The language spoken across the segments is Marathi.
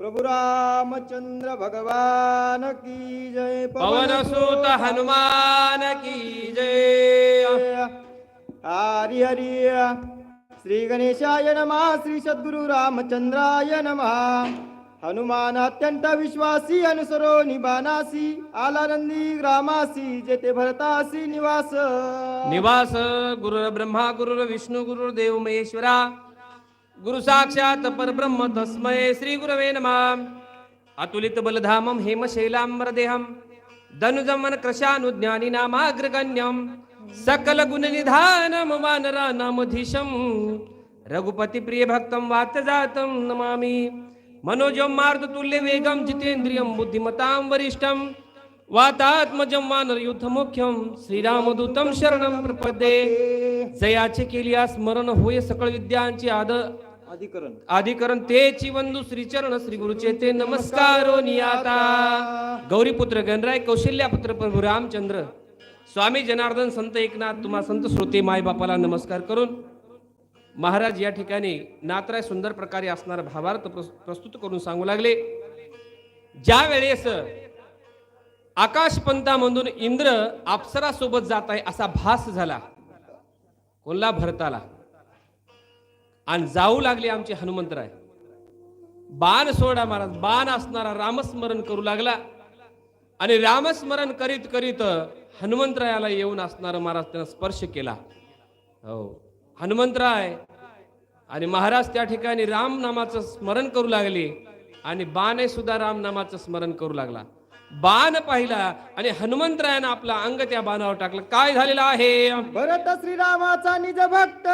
प्रभु रामचंद्र भगवान की जय पवन सुत हनुमान की जय। हरी हरी श्री गणेशाय नमः श्री सद्गुरु रामचंद्राय नमः। हनुमान अत्यंत विश्वासी अनुसरो निबानासी आला नंदी ग्रामासी जेते भरतासी निवास। निवास गुरुर ब्रह्मा गुरुर विष्णू गुरुर देव महेश्वरा। गुरु साक्षात परब्रह्म तस्मय श्री गुरवे नमा. अतुलित बलधामं हेमशैलांबर देहम धनुजमन कृशानुज्ञानी नामाग्रगण्यम सकल गुण निधानम वानरा नामधीशम रघुपती प्रिय भक्तम वात्यजातम नमामि. मनोजम मार्द तुल्य वेगम जितेंद्रियम बुद्धिमतां वरिष्ठम वातात्मजम वानर युद्ध मुख्यम श्रीरामदूतम शरणं प्रपदे जयाचे केलिया स्मरण होय सकळ विद्यांची आद अधिकरण अधिकरण ते चिवंदू श्रीचरण श्री गुरुचे ते नमस्कारो नियाता। गौरीपुत्र गणराय कौशल्यापुत्र प्रभू रामचंद्र। स्वामी जनार्दन संत एकनाथ तुम्हा संत श्रोते माय बापाला नमस्कार करून महाराज या ठिकाणी नातराय सुंदर प्रकारे असणारा भावार्थ प्रस्तुत करून सांगू लागले. ज्या वेळेस आकाशपंतामधून इंद्र अप्सरासोबत जात आहे असा भास झाला कोल्हा भरताला आणि जाऊ लागले आमचे हनुमंतराय बाण सोडा महाराज बाण असणारा रामस्मरण करू लागला. आणि रामस्मरण करीत करीत हनुमंतरायाला येऊन असणारा महाराज त्यांना स्पर्श केला. हो. हनुमंतराय आणि महाराज त्या ठिकाणी राम नामाचं स्मरण करू लागले आणि बाणे सुद्धा राम नामाचं स्मरण करू लागला. बाण पाहिला आणि हनुमंतरायानं आपला अंग त्या बाणावर टाकलं. काय झालेलं आहे? भरत श्रीरामाचा निज भक्त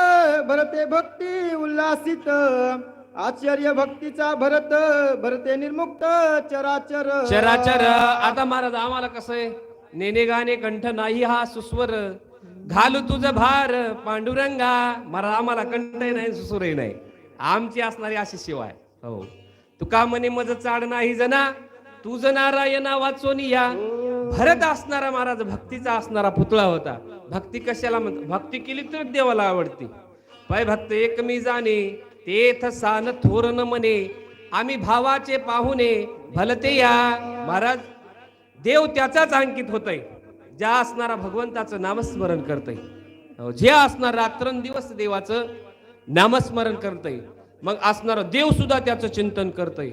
भरते भक्ती उल्हासित. आश्चर्य भक्तीचा भरत भरते निर्मुक्त चराचर. चराचर. आता महाराज आम्हाला कसं आहे? नेने गाणे कंठ नाही हा सुस्वर. घालू तुझं भार पांडुरंगा. महाराज आम्हाला कंठही नाही सुस्वरही नाही. आमची असणारी अशी आहे. हो. तुका म्हणे मज चाड नाही जना. तुझ नारायणा वाचून या. भरत असणारा महाराज भक्तीचा असणारा पुतळा होता. भक्ती कशाला म्हणतो? भक्ती केली तर देवाला आवडते. पाय भक्त एक मी जाणे तेथ सान थोरण म्हणे आम्ही भावाचे पाहुणे भलते या. महाराज देव त्याचाच अंकित होतय. ज्या असणारा भगवंताचं नामस्मरण करतय. जे असणार रात्रंदिवस देवाचं नामस्मरण करतय. मग असणार देव सुद्धा त्याचं चिंतन करतय.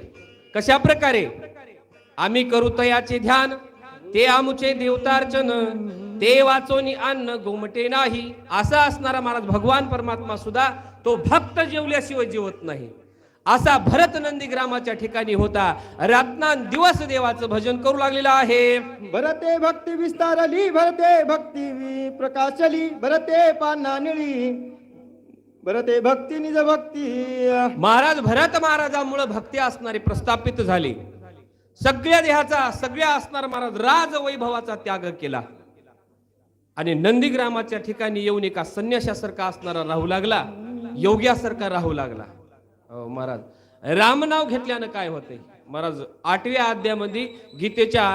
कशा प्रकारे आम्ही करू तयाचे ध्यान. ते आमुचे देवतार्चन. ते वाचोनी अन्न गोमटे नाही. असा असणारा महाराज भगवान परमात्मा सुद्धा तो भक्त जेवल्याशिवाय जेवत नाही. असा भरत नंदी ग्रामाच्या ठिकाणी होता. रात्ना दिवस देवाचं भजन करू लागलेला आहे. भरते भक्ती विस्तारली भरते भक्ती प्रकाशली भरते पाना निळी भरते भक्ती निज भक्ती. महाराज भरत महाराजामुळे भक्ती असणारे प्रस्थापित झाले. सगळ्या देहाचा सगळ्या असणारा महाराज राज वैभवाचा त्याग केला. आणि नंदीग्रामाच्या ठिकाणी येऊन एका संन्याशासारखा असणारा राहू लागला योग्यासारखा राहू लागला. महाराज महाराज रामनाव घेतल्यानं काय होते महाराज आठव्या अध्यामध्ये गीतेच्या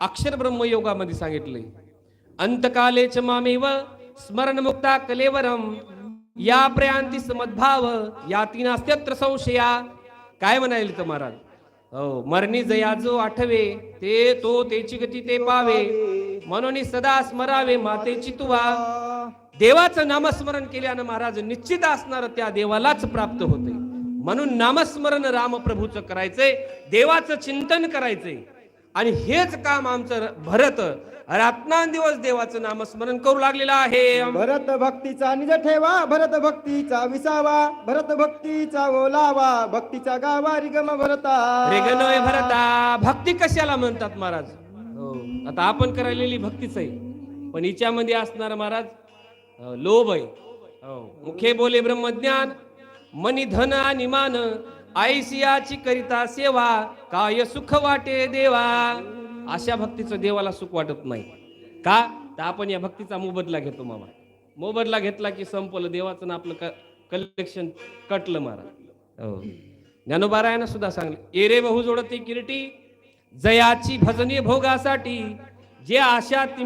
अक्षर ब्रह्मयोगामध्ये सांगितलंय अंतकालेच मामेव स्मरणमुक्ता कलेवरम या प्रयांती समद्भाव या तीन अस्त्यत्र संशया. काय म्हणाले तर महाराज? हो मरणी जया जो आठवे ते तो त्याची गती ते पावे. म्हणून सदा स्मरावे मातेची तुवा. देवाचं नामस्मरण केल्यानं महाराज निश्चित असणार त्या देवालाच प्राप्त होते म्हणून नामस्मरण रामप्रभूचं करायचंय देवाचं चिंतन करायचंय. आणि हेच काम आमचं भरत रात्नांदिवस देवाचं नामस्मरण करू लागलेलं आहे. भरत भक्तीचा निज ठेवा भरत भक्तीचा विसावा भरत भक्तीचा ओलावा भक्तीचा गावा रिगम भरता. रेगनोय भरता. भक्ती कशाला म्हणतात महाराज? हो आता आपण करायलेली भक्तीच आहे. पण हिच्यामध्ये असणार महाराज लोभ आहे. हो मुखे बोले ब्रह्मज्ञान मनी धन आणि मान. आयसियाची करिता सेवा काय सुख वाटे देवा. अशा भक्तीचं देवाला सुख वाटत नाही. का? तर आपण या भक्तीचा मोबदला घेतो मामा. मोबदला घेतला की संपलं. देवाचं ना आपलं कलेक्शन कटलं मारा. हो. ज्ञानोबारायानं सुद्धा सांगले एरे बहु जोडते किरटी जयाची भजनी भोगासाठी जे आशा तिमी